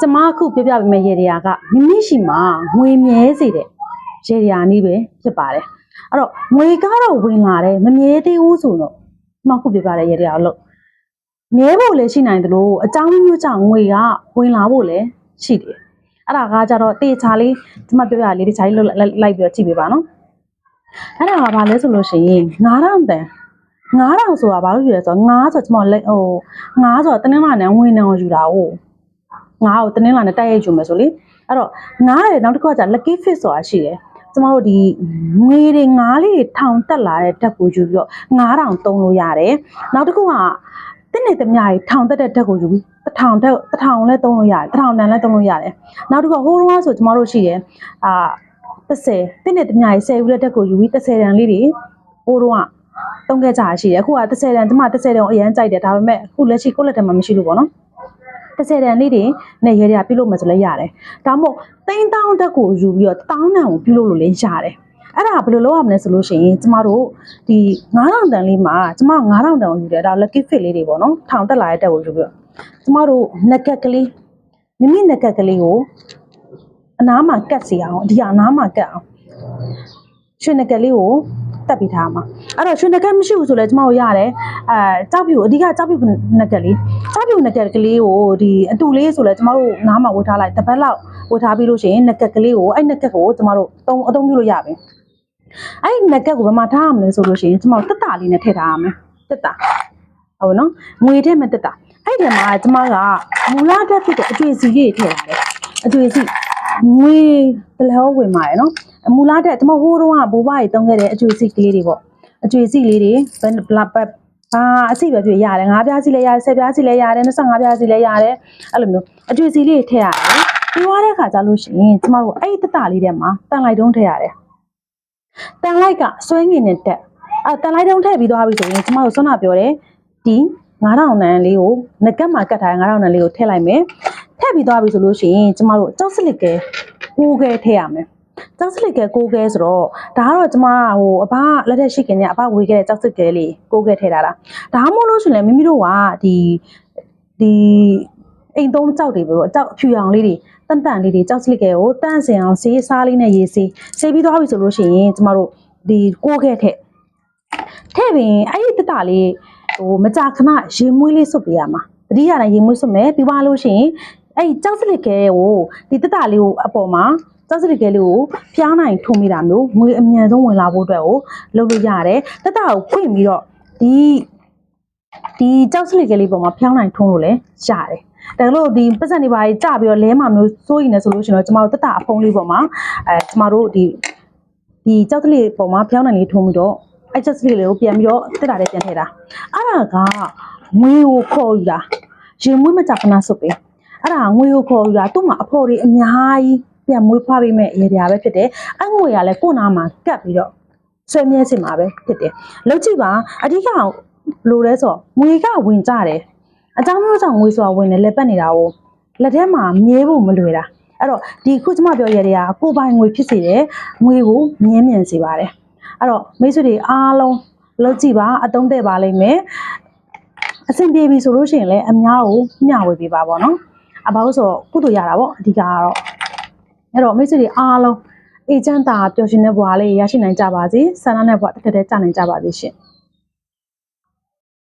ကျမအခုပြပြပေးမယ့်ရေဒီယာကမိမိရှိမှာငွေမြဲစေတဲ့ရေဒီယာနည်းပဲဖြစ်ပါတယ်အဲ့တော့ငွေကတော့ဝင်လာတယ်မမြဲသေးဘူးဆိုတော့ကျမအခုပြပြတဲ့ရေဒီယာကိုလို့မြဲဖို့လည်းရှိနိုင်တယ်လို့အကြောင်းမျိုးကြောင့်ငွေကဝင်လာဖို့လည်းရှိတယ်အဲ့ဒါကကြတော့တေချာလေးကျမပြပြလေးတခြားလေးလောက်လိုက်ပြီးတော့ကြည့်ပေးပါနော်အဲ့ဒါကဘာလဲဆိုလို့ရှိရင်9000တန်9000ဆိုတာဘာလို့ယူလဲဆိုတော့9ဆိုကျမလက်ဟို9ဆိုတော့တနင်္လာနေ့ဝင်နေအောင်ယူတာ哦 ငါ့ကိုတနင်္လာနဲ့တိုက်ရိုက်ယူမယ်ဆိုလေအဲ့တော့ငါးရဲ့နောက်တစ်ခုကကြာ lucky fit ဆိုတာရှိတယ်ကျမတို့ဒီငွေတွေငါးလေးထောင်တက်လာတဲ့ဓာတ်ကိုယူပြီးတော့9000သုံးလို့ရတယ်နောက်တစ်ခုကတင်းနေသမျှကြီးထောင်တက်တဲ့ဓာတ်ကိုယူပြီးတစ်ထောင်ဓာတ်တစ်ထောင်လည်းသုံးလို့ရတယ်တစ်ထောင်တန်လည်းသုံးလို့ရတယ်နောက်တစ်ခုကဟိုးတော့ဆိုကျမတို့ရှိတယ်အာ30တင်းနေသမျှကြီး10ဦးတဲ့ဓာတ်ကိုယူပြီး30တန်လေးတွေဟိုးတော့သုံးခဲ့ကြရရှိတယ်အခုက30တန်ကျမ30တန်ကိုအရန်ကြိုက်တယ်ဒါပေမဲ့အခုလက်ရှိကိုယ့်လက်ထဲမှာမရှိလို့ပေါ့နော် 30တန်လေးတွေနဲ့ရဲတွေကပြုလုပ်မယ်ဆိုလည်းရတယ်။ဒါမှမဟုတ်တိန်းတောင်းတက်ကိုယူပြီးတော့တောင်းတန်ကိုပြုလုပ်လို့လည်းရတယ်။အဲ့ဒါဘယ်လိုလုပ်ရမလဲဆိုလို့ရှိရင်ကျမတို့ဒီ9000တန်လေးမှာကျမ9000တန်ကိုယူတယ်ဒါ lucky fit လေးတွေပေါ့နော်။ထောင်တက်လာတဲ့တက်ကိုယူပြီးတော့ကျမတို့နက်ကက်ကလေးမိမိနက်ကက်ကလေးကိုအနားမှာကတ်စီအောင်ဒီအနားမှာကတ်အောင်ရွှေနက်ကက်လေးကို တက်ပြီးထားမှာအဲ့တော့ရွှေနက်ကက်မရှိဘူးဆိုလဲကျမတို့ရတယ်အဲကြောက်ပြူအဓိကကြောက်ပြူနက်ကက်လေးကြောက်ပြုတ်နက်ကက်ကလေးကိုဒီအတူလေးဆိုလဲကျမတို့နားမှာဝတ်ထားလိုက်တစ်ပတ်လောက်ဝတ်ထားပြီးလို့ရှိရင်နက်ကက်ကလေးကိုအဲ့နက်ကက်ကိုကျမတို့အသုံးအသုံးပြုလို့ရပြီအဲ့နက်ကက်ကိုဘယ်မှာထားရမလဲဆိုလို့ရှိရင်ကျမတို့တက်တာလေးနဲ့ထည့်ထားရမယ်တက်တာဟုတ်နော်ငွေထည့်မဲ့တက်တာအဲ့ဒီမှာကျမကမူလတက်ဖြစ်တဲ့အတွေ့အစီလေးတွေထည့်ထားတယ်အတွေ့အစီငွေတလဲဝင်มาရယ်နော် မူလတက်ကျမဟိုးတော့ကဘိုးဘကြီးတုံးခဲ့တဲ့အတွေ့အစီကလေးတွေပေါ့အတွေ့အစီလေးတွေဘယ်ဘလပတ်အာအစီပဲပြည့်ရတယ်၅ပြားစီလည်းရတယ်၁၀ပြားစီလည်းရတယ်25ပြားစီလည်းရတယ်အဲ့လိုမျိုးအကျွေစီလေးထည့်ရတယ်ပြီးသွားတဲ့ခါကျလို့ရှိရင်ကျမတို့အဲ့ဒီတက်တာလေးထဲမှာတန်လိုက်တုံးထည့်ရတယ်တန်လိုက်ကဆွဲငင်နဲ့တက်အဲတန်လိုက်တုံးထည့်ပြီးသွားပြီဆိုရင်ကျမတို့ဆွမ်းနာပြောတယ်ဒီ9000နန်းလေးကိုငကက်မှာကတ်ထားတဲ့9000နန်းလေးကိုထည့်လိုက်မယ်ထည့်ပြီးသွားပြီဆိုလို့ရှိရင်ကျမတို့ကြောက်စလစ်ကဲကိုးကဲထည့်ရမယ် ကြောက်စလစ်ကဲကိုးကဲဆိုတော့ဒါကတော့ကျမဟိုအဘလက်ထက်ရှိခင်ကအဘဝေခဲ့တဲ့ကြောက်စလစ်ကဲလေးကိုးကဲထည့်ထားတာဒါမှမဟုတ်လို့ဆိုရင်လည်းမိမိတို့ကဒီဒီအိမ်သုံးကြောက်တွေပေါ့အကြောက်အဖြူရောင်လေးတွေတန်တန်လေးတွေကြောက်စလစ်ကဲကိုတန့်စင်အောင်ဆေးစားလေးနဲ့ရေးဆေးဆေးပြီးသွားပြီဆိုလို့ရှိရင်ကျမတို့ဒီကိုးခဲ့ထက်ထဲ့ပြီးအဲ့ဒီတတလေးဟိုမကြာခဏရေမွေးလေးစွတ်ပေးရမှာတတိယတိုင်းရေမွေးစွတ်မယ်ပြီးသွားလို့ရှိရင်အဲ့ဒီကြောက်စလစ်ကဲကိုဒီတတလေးကိုအပေါ်မှာကြောက် စလစ်ကဲလေးကိုဖျားနိုင်ထုံမိတာမျိုးငွေအမြန်ဆုံးဝင်လာဖို့အတွက်ကိုလုပ်လို့ရတယ်တတကိုဖွင့်ပြီးတော့ဒီဒီကြောက်စလစ်ကလေးပေါ်မှာဖျောင်းနိုင်ထုံးလို့လည်းရတယ်။ဒါလို့ဒီပတ်စံတွေပါကြပြီးတော့လဲမှာမျိုးစိုးရင်လည်းဆိုလို့ရှိရင်တော့ကျမတို့တက်တာအဖုံးလေးပေါ်မှာအဲကျမတို့ဒီဒီကြောက်စလစ်ပေါ်မှာဖျောင်းနိုင်လေးထုံးပြီးတော့အဲကြောက်စလစ်လေးကိုပြန်ပြီးတော့တက်တာလေးပြန်ထည့်တာ။အဲ့ဒါကငွေကိုခေါ်ယူတာရင်မွေးမကြခဏစွပ်ပဲ။အဲ့ဒါငွေကိုခေါ်ယူတာသူ့မှာအဖို့တွေအများကြီးပြန်မွေးဖွားပေးမဲ့အရာတွေပဲဖြစ်တယ်။အဲ့ငွေကလည်းကိုယ့်နာမှာကတ်ပြီးတော့ဆွဲမြဲစင်မှာပဲဖြစ်တယ်။လောက်ကြည့်ပါအဓိကဘယ်လိုလဲဆိုတော့ငွေကဝင်ကြတယ်အကြောင်းမျိုးကြောင့်ငွေဆိုတာဝင်တယ်လက်ပတ်နေတာကိုလက်ထဲမှာမြဲဖို့မလွယ်တာအဲ့တော့ဒီခုကျမပြောရတဲ့ကကိုယ်ပိုင်ငွေဖြစ်စေတယ်ငွေကိုမြဲမြံစေပါတယ်အဲ့တော့မိတ်ဆွေတွေအားလုံးလောက်ကြည့်ပါအတုံးတဲ့ပါလိမ့်မယ်အဆင်ပြေပြီဆိုလို့ရှိရင်လည်းအများကိုမျှဝေပေးပါပေါ့နော်အဘာလို့ဆိုတော့ကုသိုလ်ရတာပေါ့အဓိကကတော့ အဲ့တော့မိတ်ဆွေတွေအားလုံးအေဂျင့်တာပျော်ရွှင်တဲ့ဘဝလေးရရှိနိုင်ကြပါစေဆန္ဒနဲ့ဘဝတစ်ထက်တည်းကြာနိုင်ကြပါစေရှင်